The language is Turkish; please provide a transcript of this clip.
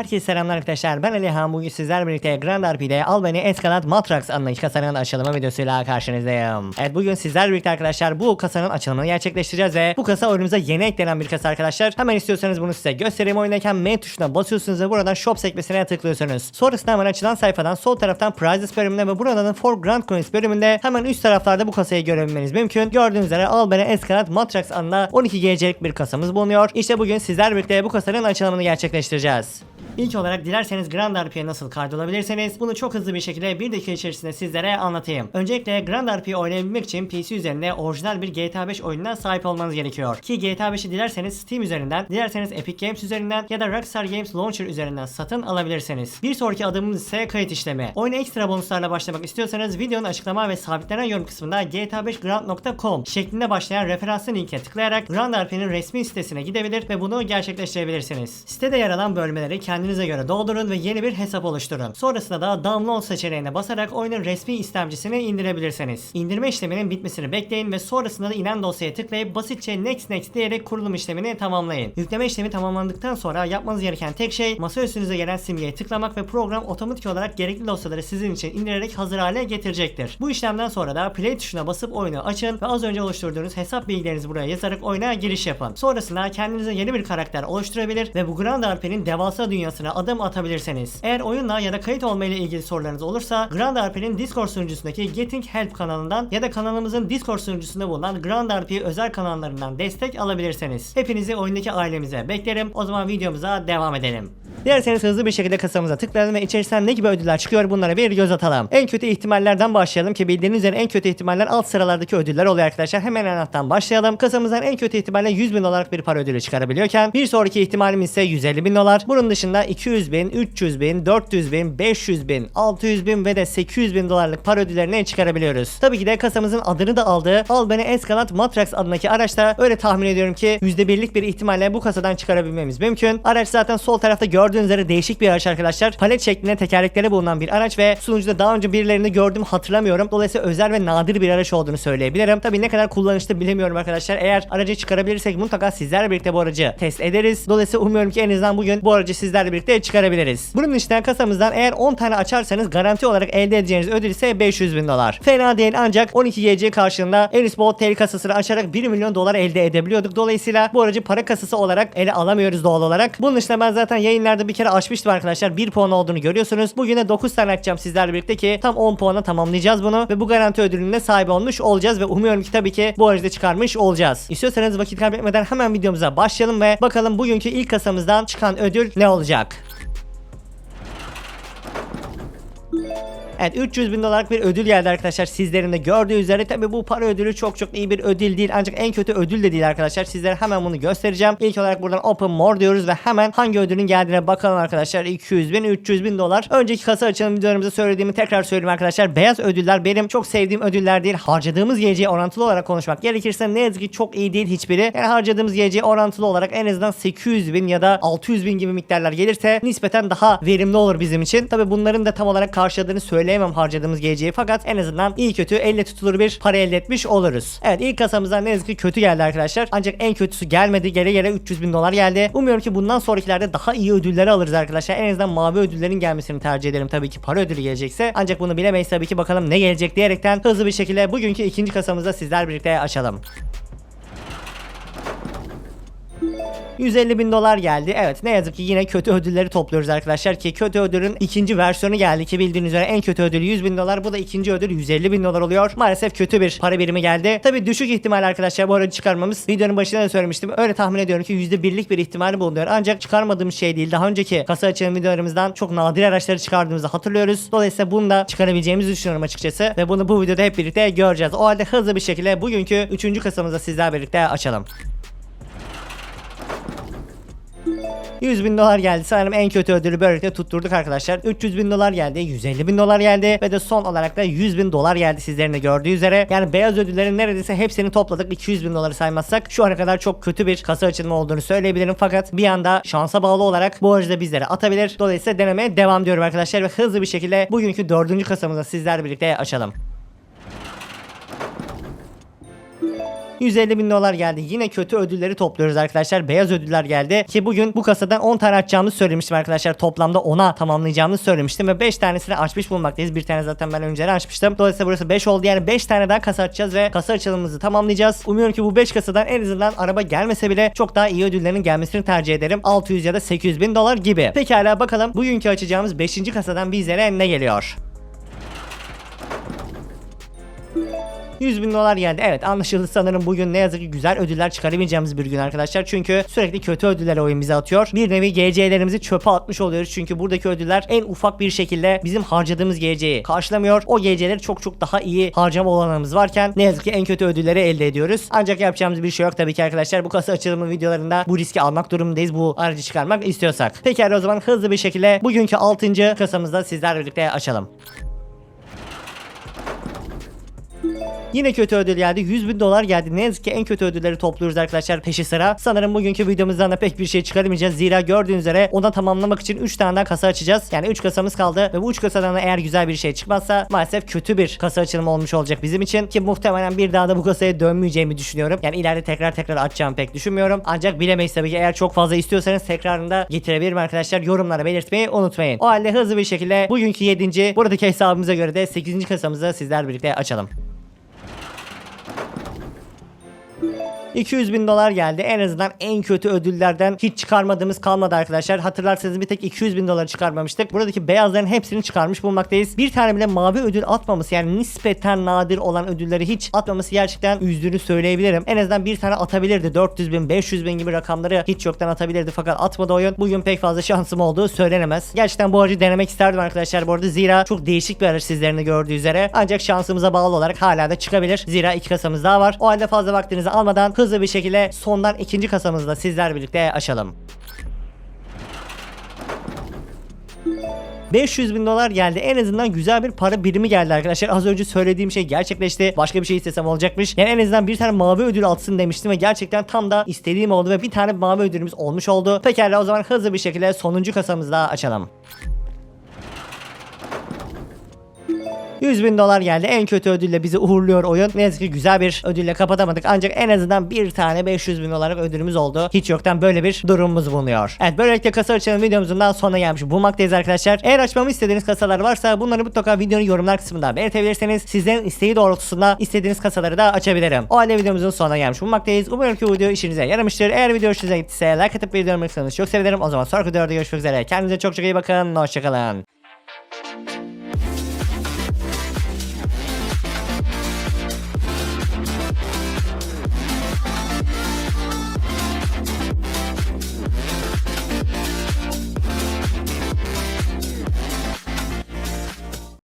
Herkese selamlar arkadaşlar. Ben Alihan. Bugün sizlerle birlikte Grand RP'de Albany Escalat Matrax adlı kasanın açılımı videosuyla karşınızdayım. Evet bugün sizlerle birlikte arkadaşlar bu kasanın açılımını gerçekleştireceğiz ve bu kasa oyunumuza yeni eklenen bir kasa arkadaşlar. Hemen istiyorsanız bunu size göstereyim. Oyundayken M tuşuna basıyorsunuz ve buradan Shop sekmesine tıklıyorsunuz. Sonrasında hemen açılan sayfadan sol taraftan Prizes bölümünde ve buradan For Grand Coins bölümünde hemen üst taraflarda bu kasayı görebilmeniz mümkün. Gördüğünüz üzere Albany Escalat Matrax adında 12 GC'lik bir kasamız bulunuyor. İşte bugün sizlerle birlikte bu kasanın açılımını gerçekleştireceğiz. İlk olarak dilerseniz Grand RP'ye nasıl kaydolabilirseniz bunu çok hızlı bir şekilde bir dakika içerisinde sizlere anlatayım. Öncelikle Grand RP'yi oynayabilmek için PC üzerinde orijinal bir GTA 5 oyununa sahip olmanız gerekiyor. Ki GTA 5'i dilerseniz Steam üzerinden, dilerseniz Epic Games üzerinden ya da Rockstar Games Launcher üzerinden satın alabilirsiniz. Bir sonraki adımımız ise kayıt işlemi. Oyuna ekstra bonuslarla başlamak istiyorsanız videonun açıklama ve sabitlenen yorum kısmında gta5grand.com şeklinde başlayan referanslı linke tıklayarak Grand RP'nin resmi sitesine gidebilir ve bunu gerçekleştirebilirsiniz. Sitede yer alan bölmeleri kendinize göre doldurun ve yeni bir hesap oluşturun. Sonrasında da download seçeneğine basarak oyunun resmi istemcisini indirebilirsiniz. İndirme işleminin bitmesini bekleyin ve sonrasında da inen dosyaya tıklayıp basitçe next next diyerek kurulum işlemini tamamlayın. Yükleme işlemi tamamlandıktan sonra yapmanız gereken tek şey masa üstünüze gelen simgeye tıklamak ve program otomatik olarak gerekli dosyaları sizin için indirerek hazır hale getirecektir. Bu işlemden sonra da play tuşuna basıp oyunu açın ve az önce oluşturduğunuz hesap bilgilerinizi buraya yazarak oyuna giriş yapın. Sonrasında kendinize yeni bir karakter oluşturabilir ve bu Grand RP'nin devasa dünyasına adım atabilirsiniz. Eğer oyunla ya da kayıt olma ile ilgili sorularınız olursa Grand RP'nin Discord sunucusundaki Getting Help kanalından ya da kanalımızın Discord sunucusunda bulunan Grand RP özel kanallarından destek alabilirsiniz. Hepinizi oyundaki ailemize beklerim. O zaman videomuza devam edelim. Dilerseniz hızlı bir şekilde kasamıza tıklayalım ve içerisinden ne gibi ödüller çıkıyor bunlara bir göz atalım. En kötü ihtimallerden başlayalım ki bildiğiniz üzere en kötü ihtimaller alt sıralardaki ödüller oluyor arkadaşlar. Hemen en başlayalım. Kasamızdan en kötü ihtimalle 100 bin dolarlık bir para ödülü çıkarabiliyorken bir sonraki ihtimalimiz ise 150 bin dolar. Bunun dışında 200 bin, 300 bin, 400 bin, 500 bin, 600 bin ve de 800 bin dolarlık para ödüllerini çıkarabiliyoruz. Tabii ki de kasamızın adını da aldığı Albany Escalat Matrax adındaki araçta öyle tahmin ediyorum ki %1'lik bir ihtimalle bu kasadan çıkarabilmemiz mümkün. Araç zaten sol tarafta gördüğünüz üzere değişik bir araç arkadaşlar. Palet şeklinde tekerlekleri bulunan bir araç ve sunucuda daha önce birilerini gördüm hatırlamıyorum. Dolayısıyla özel ve nadir bir araç olduğunu söyleyebilirim. Tabii ne kadar kullanışlı bilemiyorum arkadaşlar. Eğer aracı çıkarabilirsek mutlaka sizlerle birlikte bu aracı test ederiz. Dolayısıyla umuyorum ki en azından bugün bu aracı sizlerle birlikte çıkarabiliriz. Bunun dışında kasamızdan eğer 10 tane açarsanız garanti olarak elde edeceğiniz ödül ise 500 bin dolar. Fena değil ancak 12 GC karşılığında Eris Bolt tel kasasını açarak 1 milyon dolar elde edebiliyorduk. Dolayısıyla bu aracı para kasası olarak ele alamıyoruz doğal olarak. Bunun dışında ben zaten yayınlarda bir kere açmıştım arkadaşlar. 1 puan olduğunu görüyorsunuz. Bugün de 9 tane açacağım sizlerle birlikte ki tam 10 puana tamamlayacağız bunu ve bu garanti ödülüne sahip olmuş olacağız ve umuyorum ki tabii ki bu aracı çıkarmış olacağız. İstiyorsanız vakit kaybetmeden hemen videomuza başlayalım ve bakalım bugünkü ilk kasamızdan çıkan ödül ne olacak? Evet 300 bin dolarlık bir ödül geldi arkadaşlar sizlerin de. Gördüğü üzere tabi bu para ödülü çok çok iyi bir ödül değil. Ancak en kötü ödül de değil arkadaşlar. Sizlere hemen bunu göstereceğim. İlk olarak buradan open more diyoruz ve hemen hangi ödülün geldiğine bakalım arkadaşlar. 200 bin 300 bin dolar. Önceki kasa açılım videolarımızda söylediğimi tekrar söyleyeyim arkadaşlar. Beyaz ödüller benim çok sevdiğim ödüller değil. Harcadığımız YC orantılı olarak konuşmak gerekirse ne yazık ki çok iyi değil hiçbiri. Yani harcadığımız YC orantılı olarak en azından 800 bin ya da 600 bin gibi miktarlar gelirse nispeten daha verimli olur bizim için. Tabi bunların da tam olarak karşıladığını söyle söyleyemem harcadığımız GC'yi fakat en azından iyi kötü elle tutulur bir para elde etmiş oluruz. Evet ilk kasamızdan ne yazık ki kötü geldi arkadaşlar. Ancak en kötüsü gelmedi. Gele gele 300 bin dolar geldi. Umuyorum ki bundan sonrakilerde daha iyi ödülleri alırız arkadaşlar. En azından mavi ödüllerin gelmesini tercih ederim tabii ki para ödülü gelecekse. Ancak bunu bilemeyiz tabii ki bakalım ne gelecek diyerekten hızlı bir şekilde bugünkü ikinci kasamızda sizler birlikte açalım. 150 bin dolar geldi. Evet ne yazık ki yine kötü ödülleri topluyoruz arkadaşlar ki kötü ödülün ikinci versiyonu geldi ki bildiğiniz üzere en kötü ödül 100 bin dolar. Bu da ikinci ödül 150 bin dolar oluyor. Maalesef kötü bir para birimi geldi. Tabi düşük ihtimal arkadaşlar bu aracı çıkarmamız. Videonun başında da söylemiştim. Öyle tahmin ediyorum ki %1'lik bir ihtimali bulunuyor. Ancak çıkarmadığım şey değil. Daha önceki kasa açılım videolarımızdan çok nadir araçları çıkardığımızı hatırlıyoruz. Dolayısıyla bunu da çıkarabileceğimizi düşünüyorum açıkçası. Ve bunu bu videoda hep birlikte göreceğiz. O halde hızlı bir şekilde bugünkü 3. kasamızda sizler birlikte açalım. 100 bin dolar geldi. Sanırım en kötü ödülü böylelikle tutturduk arkadaşlar. 300 bin dolar geldi. 150 bin dolar geldi. Ve de son olarak da 100 bin dolar geldi sizlerin de gördüğü üzere. Yani beyaz ödüllerin neredeyse hepsini topladık. 200 bin doları saymazsak şu ana kadar çok kötü bir kasa açılımı olduğunu söyleyebilirim. Fakat bir anda şansa bağlı olarak bu aracı da bizlere atabilir. Dolayısıyla denemeye devam diyorum arkadaşlar. Ve hızlı bir şekilde bugünkü dördüncü kasamızı sizlerle birlikte açalım. 150 bin dolar geldi. Yine kötü ödülleri topluyoruz arkadaşlar. Beyaz ödüller geldi. Ki bugün bu kasadan 10 tane açacağımızı söylemiştim arkadaşlar. Toplamda 10'a tamamlayacağımızı söylemiştim. Ve 5 tanesini açmış bulunmaktayız. Bir tane zaten ben önceden açmıştım. Dolayısıyla burası 5 oldu. Yani 5 tane daha kasa açacağız ve kasa açılımımızı tamamlayacağız. Umuyorum ki bu 5 kasadan en azından araba gelmese bile çok daha iyi ödüllerin gelmesini tercih ederim. 600 ya da 800 bin dolar gibi. Pekala bakalım bugünkü açacağımız 5. kasadan bizlere ne geliyor? 100 bin dolar geldi. Evet anlaşıldı sanırım bugün ne yazık ki güzel ödüller çıkaramayacağımız bir gün arkadaşlar. Çünkü sürekli kötü ödüller oyun bize atıyor. Bir nevi GC'lerimizi çöpe atmış oluyoruz. Çünkü buradaki ödüller en ufak bir şekilde bizim harcadığımız GC'yi karşılamıyor. O GC'leri çok çok daha iyi harcama olanlarımız varken ne yazık ki en kötü ödülleri elde ediyoruz. Ancak yapacağımız bir şey yok tabii ki arkadaşlar. Bu kasa açılımı videolarında bu riski almak durumundayız. Bu aracı çıkarmak istiyorsak. Pekala o zaman hızlı bir şekilde bugünkü 6. kasamızda sizlerle birlikte açalım. Yine kötü ödül geldi. 100 bin dolar geldi. Ne yazık ki en kötü ödülleri topluyoruz arkadaşlar peşi sıra. Sanırım bugünkü videomuzdan da pek bir şey çıkaramayacağız. Zira gördüğünüz üzere ona tamamlamak için 3 tane daha kasa açacağız. Yani 3 kasamız kaldı ve bu 3 kasadan da eğer güzel bir şey çıkmazsa maalesef kötü bir kasa açılımı olmuş olacak bizim için. Ki muhtemelen bir daha da bu kasaya dönmeyeceğimi düşünüyorum. Yani ileride tekrar tekrar açacağımı pek düşünmüyorum. Ancak bilemeyiz tabii ki eğer çok fazla istiyorsanız tekrarında getirebilirim arkadaşlar. Yorumlara belirtmeyi unutmayın. O halde hızlı bir şekilde bugünkü 7. buradaki hesabımıza göre de 8. kasamızı sizler birlikte açalım. 200 bin dolar geldi. En azından en kötü ödüllerden hiç çıkarmadığımız kalmadı arkadaşlar. Hatırlarsanız bir tek 200 bin doları çıkarmamıştık. Buradaki beyazların hepsini çıkarmış bulunmaktayız. Bir tane bile mavi ödül atmaması yani nispeten nadir olan ödülleri hiç atmaması gerçekten üzdüğünü söyleyebilirim. En azından bir tane atabilirdi. 400 bin, 500 bin gibi rakamları hiç yoktan atabilirdi fakat atmadı oyun. Bugün pek fazla şansım olduğu söylenemez. Gerçekten bu aracı denemek isterdim arkadaşlar bu arada. Zira çok değişik bir araç sizlerin de gördüğü üzere. Ancak şansımıza bağlı olarak hala da çıkabilir. Zira iki kasamız daha var. O halde fazla vaktinizi almadan hızlı bir şekilde sondan ikinci kasamızda sizler birlikte açalım. 500 bin dolar geldi. En azından güzel bir para birimi geldi arkadaşlar. Az önce söylediğim şey gerçekleşti. Başka bir şey istesem olacakmış. Yani en azından bir tane mavi ödül atsın demiştim ve gerçekten tam da istediğim oldu ve bir tane mavi ödülümüz olmuş oldu. Pekala o zaman hızlı bir şekilde sonuncu kasamızı da açalım. 100 bin dolar geldi. En kötü ödülle bizi uğurluyor oyun. Ne yazık ki güzel bir ödülle kapatamadık. Ancak en azından bir tane 500 bin dolarlık ödülümüz oldu. Hiç yoktan böyle bir durumumuz bulunuyor. Evet böylelikle kasa açalım videomuzun daha sonuna gelmiş bulmaktayız arkadaşlar. Eğer açmamı istediğiniz kasalar varsa bunları mutlaka videonun yorumlar kısmında belirtebilirseniz sizlerin isteği doğrultusunda istediğiniz kasaları da açabilirim. O halde videomuzun sonuna gelmiş bulmaktayız. Umarım ki bu video işinize yaramıştır. Eğer video hoşunuza gittiyse like atıp videomu çok sevinirim. O zaman sonraki videoda görüşmek üzere. Kendinize çok çok iyi bakın. Hoşçakalın.